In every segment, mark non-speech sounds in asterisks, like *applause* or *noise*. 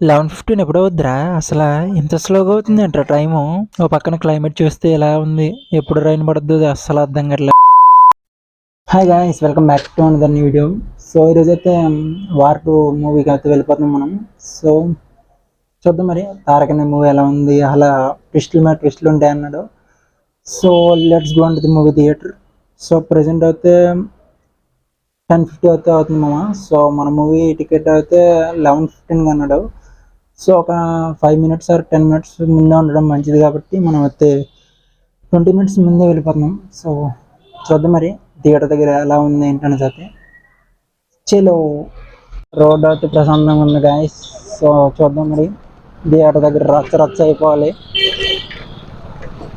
Eleven fifteen ఎప్పుడో వద్దురా. అసలు ఇంత స్లోగా అవుతుంది అంటారా టైము? ఓ పక్కన క్లైమేట్ చూస్తే ఎలా ఉంది? ఎప్పుడు రైన్ పడద్దు అస్సలు అర్థం కావట్లేదు hi guys welcome back to another new video so ఈరోజు అయితే వార్ టూ మూవీకి అయితే వెళ్ళిపోతున్నాం మనం. సో చూద్దాం మరి తారక్ మూవీ ఎలా ఉంది? అలా ట్విస్టులు మీద ట్విస్టులు ఉంటాయి అన్నాడు. So let's go the movie theatre so present అయితే టెన్ ఫిఫ్టీ అయితే అవుతుంది మామ. సో మన మూవీ టికెట్ అయితే లెవెన్ ఫిఫ్టీన్గా అన్నాడు. సో ఒక five minutes or ten minutes ముందే ఉండడం మంచిది కాబట్టి మనం అయితే ట్వంటీ మినిట్స్ ముందే వెళ్ళిపోతున్నాం. సో చూద్దాం మరి థియేటర్ దగ్గర ఎలా ఉంది ఏంటనేది అయితే చలో రోడ్ అయితే ప్రశాంతంగా ఉంది గాయస్ సో చూద్దాం మరి థియేటర్ దగ్గర రచ్చ రచ్చ అయిపోవాలి.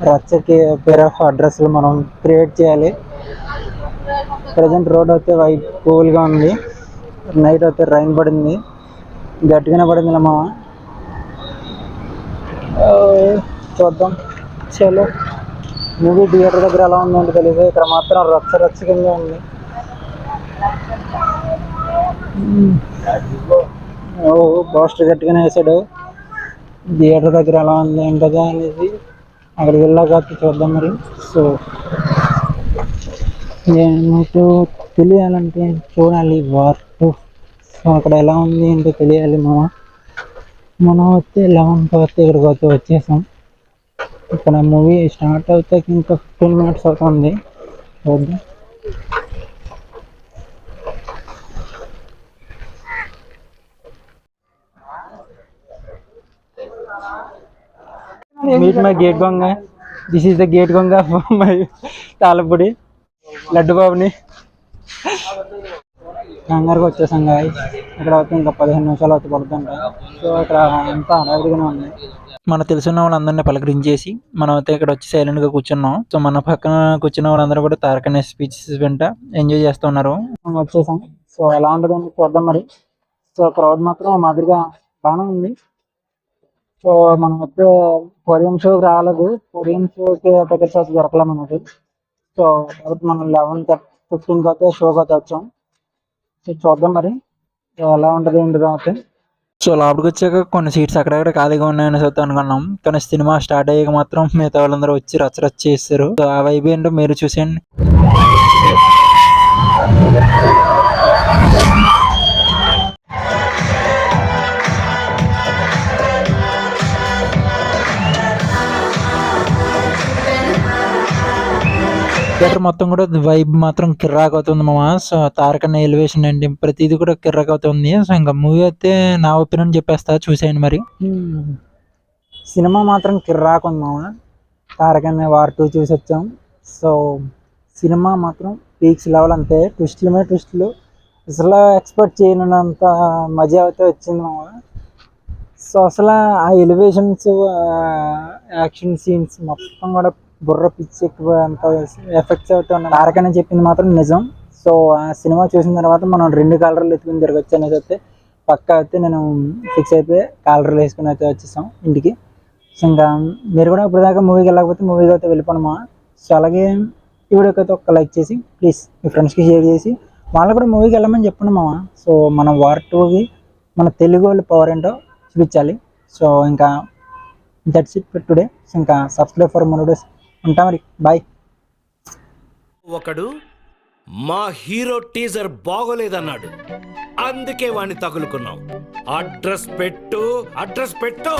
రచ్చకి పేర్ ఆఫ్ అడ్రస్లు మనం క్రియేట్ చేయాలి. ప్రజెంట్ రోడ్ అయితే వైట్ కూల్గా ఉంది. నైట్ అయితే రైన్ పడింది. గట్టిగానే పడింది మామ చూద్దాం. చలో. మూవీ థియేటర్ దగ్గర ఎలా ఉందంటే తెలియదు ఇక్కడ మాత్రం రచ్చ రచ్చ కింద ఉంది. ఓ పోస్టర్ గట్టిగానే వేసాడు థియేటర్ దగ్గర ఎలా ఉంది ఏంటదా అనేది అక్కడికి వెళ్ళాక చూద్దాం మరి. సో నేను తెలియాలంటే చూడాలి. వార్ సో అక్కడ ఎలా ఉంది ఏంటో తెలియాలి మామ. మనం వస్తే లెవెన్ వస్తే ఇక్కడికి వచ్చి వచ్చేసాం. ఇక్కడ మూవీ స్టార్ట్ అవుతే ఇంకా ఫిఫ్టీన్ మినిట్స్ అవుతుంది చూద్దాం మీట్ మై గేట్ గొంగ. దిస్ ఈస్ ద గేట్ గొంగ మై *laughs* తాళపూడి లడ్డు బాబుని కంగారుగా వచ్చేసాం గాయ ఇక్కడ అయితే ఇంకా పదిహేను నిమిషాలు అయితే పడుతుంట సో ఇక్కడ అంతా హడావిడిగానే ఉంది. మన తెలిసిన వాళ్ళందరినీ పలకరించేసి మనం అయితే ఇక్కడ వచ్చి సైలెంట్గా కూర్చున్నాం. సో మన పక్కన కూర్చున్న వాళ్ళందరూ కూడా తారకనే స్పీచెస్ వింట ఎంజాయ్ చేస్తున్నారు వచ్చేసాం. సో ఎలా ఉంటుందని చూద్దాం మరి. సో క్రౌడ్ మాత్రం మాదిరిగా బాగానే ఉంది. సో మనం అయితే కొరియన్ షోకి రాలేదు. కొరియన్ షోకి టికెట్స్ అయితే దొరకలే మనకి సో కాబట్టి మనం లెవెన్ ఫిఫ్టీన్కి అయితే షోకి అయితే వచ్చాం. సో చూద్దాం మరి. ఎలా ఉంటుంది ఏంటి అయితే. సో లోపలికి వచ్చాక కొన్ని సీట్స్ అక్కడక్కడ ఖాళీగా ఉన్నాయని అయితే అనుకున్నాం. కానీ సినిమా స్టార్ట్ అయ్యాక మాత్రం మిగతా వాళ్ళందరూ వచ్చి రచ్చ చేస్తారు. సో ఆ వైబ్ ఏంటో మీరు చూసేయండి. థియేటర్ మొత్తం కూడా వైబ్ మాత్రం కిర్రాక్ అవుతుంది మామ. సో తారకన్న ఎలివేషన్ అండి ప్రతిదీ కూడా కిర్రాక్ అవుతుంది. సో ఇంకా మూవీ అయితే నా ఒపీనియన్ చెప్పేస్తా చూసేయండి మరి. సినిమా మాత్రం కిర్రాక్ ఉంది మామ. తారకన్న వార్ టూ చూసి వచ్చాం. సో సినిమా మాత్రం పీక్స్ లెవెల్ అంతే. ట్విస్టులు మీద ట్విస్టులు. అసలు ఎక్స్పెక్ట్ చేయనంత మజా అయితే వచ్చింది మామ. సో అసలు ఆ ఎలివేషన్స్ యాక్షన్ సీన్స్ మొత్తం కూడా బుర్ర పిచ్చి ఎక్కువ అంత ఎఫెక్ట్స్ అవుతూ ఉన్నాయి తారకనే చెప్పింది మాత్రం నిజం. సో ఆ సినిమా చూసిన తర్వాత మనం రెండు కాలర్లు ఎత్తుకుని తిరగచ్చు అనేది అయితే పక్కా అయితే నేను ఫిక్స్ అయిపోయి కాలర్లు వేసుకుని అయితే వచ్చేసాం ఇంటికి. సో ఇంకా మీరు కూడా ఇప్పుడు దాకా మూవీకి వెళ్ళకపోతే మూవీకి అయితే వెళ్ళిపోనమా సో అలాగే ఈ వీడియోకి అయితే ఒక లైక్ చేసి ప్లీజ్ మీ ఫ్రెండ్స్కి షేర్ చేసి వాళ్ళు కూడా మూవీకి వెళ్ళమని చెప్పండి మామ. సో మనం వార్ టూకి మన తెలుగు వాళ్ళు పవర్ ఏంటో చూపించాలి. సో ఇంకా దట్స్ ఇట్ టుడే సో ఇంకా సబ్స్క్రైబ్ ఫర్ మోర్ డేస్ ఉంటా మరి. బాయ్ ఒకడు మా హీరో టీజర్ బాగోలేదన్నాడు. అందుకే వాణ్ణి తగులుకున్నాం. అడ్రస్ పెట్టు అడ్రస్ పెట్టు.